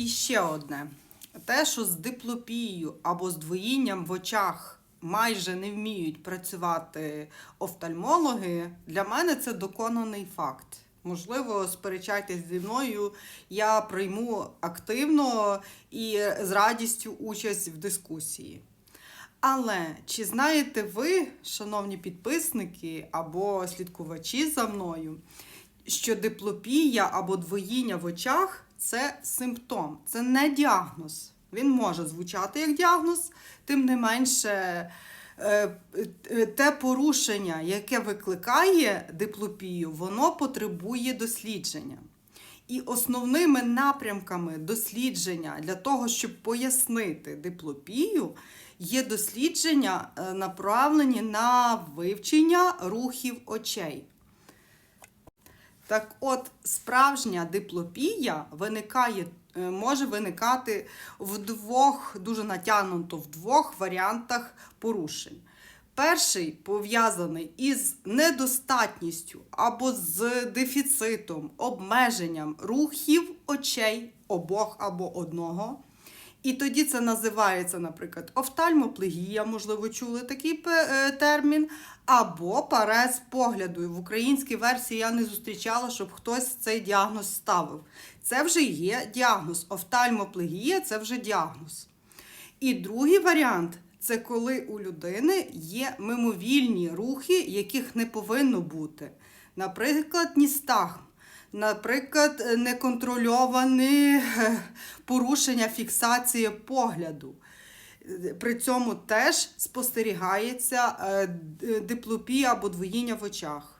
І ще одне: те, що з диплопією або з двоїнням в очах майже не вміють працювати офтальмологи, для мене це доконаний факт. Можливо, сперечайтесь зі мною, я прийму активно і з радістю участь в дискусії. Але чи знаєте ви, шановні підписники або слідкувачі за мною, що диплопія або двоїння в очах це симптом, це не діагноз. Він може звучати як діагноз, тим не менше, е, е, те порушення, яке викликає диплопію, воно потребує дослідження. І основними напрямками дослідження для того, щоб пояснити диплопію, є дослідження, е, направлені на вивчення рухів очей. Так от, справжня диплопія виникає, е, може виникати в двох, дуже натягнуто в двох варіантах порушень. Перший пов'язаний із недостатністю або з дефіцитом, обмеженням рухів очей обох або одного. І тоді це називається, наприклад, офтальмоплегія, можливо, чули такий е, термін, або парез погляду. В українській версії я не зустрічала, щоб хтось цей діагноз ставив. Це вже є діагноз. Офтальмоплегія це вже діагноз. І другий варіант це коли у людини є мимовільні рухи, яких не повинно бути. Наприклад, ністагм. Наприклад, неконтрольоване е, порушення фіксації погляду. При цьому теж спостерігається е, диплопія або двоїння в очах.